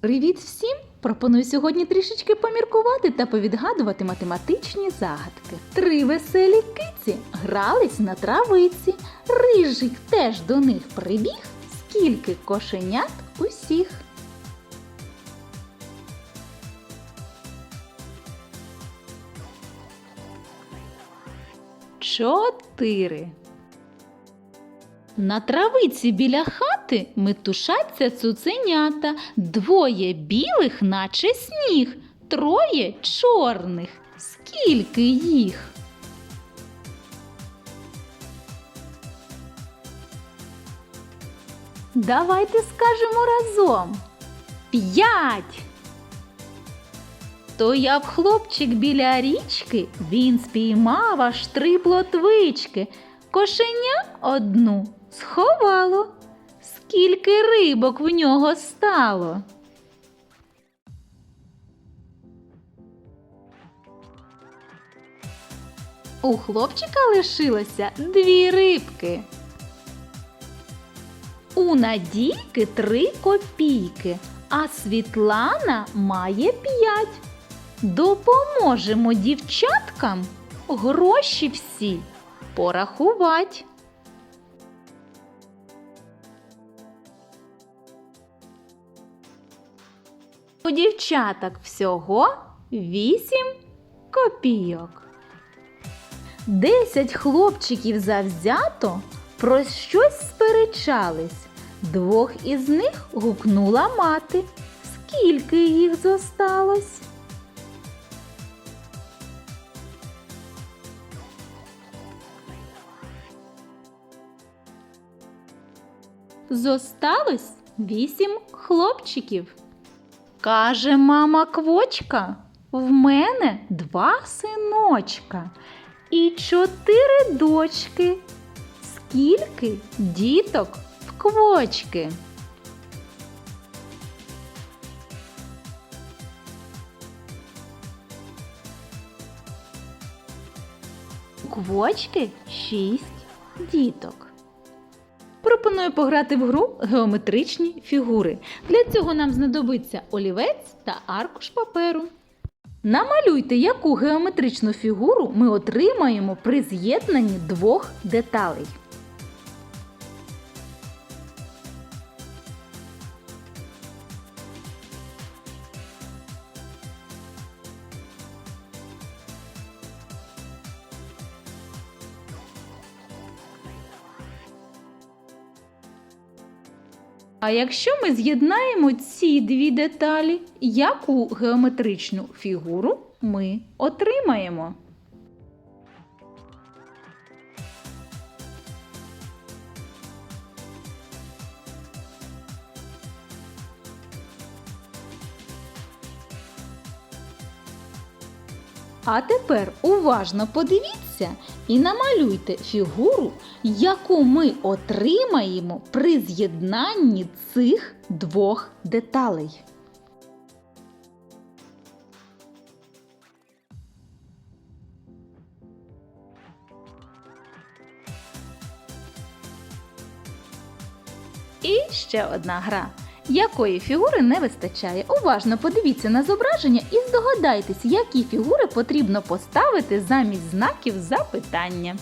Привіт всім! Пропоную сьогодні трішечки поміркувати та повідгадувати математичні загадки. Три веселі киці грались на травиці. Рижик теж до них прибіг. Скільки кошенят усіх. Чотири. На травиці біля хати метушаться цуценята, двоє білих, наче сніг, троє чорних. Скільки їх? Давайте скажемо разом. П'ять. Стояв хлопчик біля річки, він спіймав аж три плотвички. Кошеня одну сховало. Скільки рибок в нього стало? У хлопчика лишилося дві рибки. У Надійки три копійки, а Світлана має п'ять. Допоможемо дівчаткам гроші всі порахувати. У дівчаток всього вісім копійок. Десять хлопчиків завзято про щось сперечались. Двох із них гукнула мати. Скільки їх зосталось? Зосталось вісім хлопчиків. Каже мама квочка, в мене два синочка і чотири дочки. Скільки діток в квочки? Квочки шість діток. Пропоную пограти в гру геометричні фігури. Для цього нам знадобиться олівець та аркуш паперу. Намалюйте, яку геометричну фігуру ми отримаємо при з'єднанні двох деталей. А якщо ми з'єднаємо ці дві деталі, яку геометричну фігуру ми отримаємо? А тепер уважно подивіться і намалюйте фігуру, яку ми отримаємо при з'єднанні цих двох деталей. І ще одна гра. Якої фігури не вистачає? Уважно подивіться на зображення і здогадайтесь, які фігури потрібно поставити замість знаків запитання.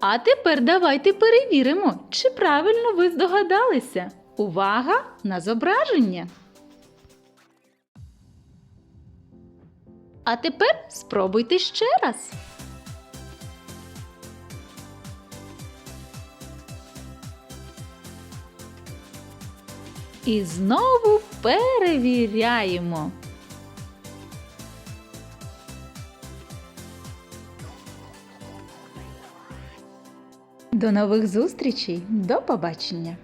А тепер давайте перевіримо, чи правильно ви здогадалися. Увага на зображення. А тепер спробуйте ще раз. І знову перевіряємо. До нових зустрічей, до побачення!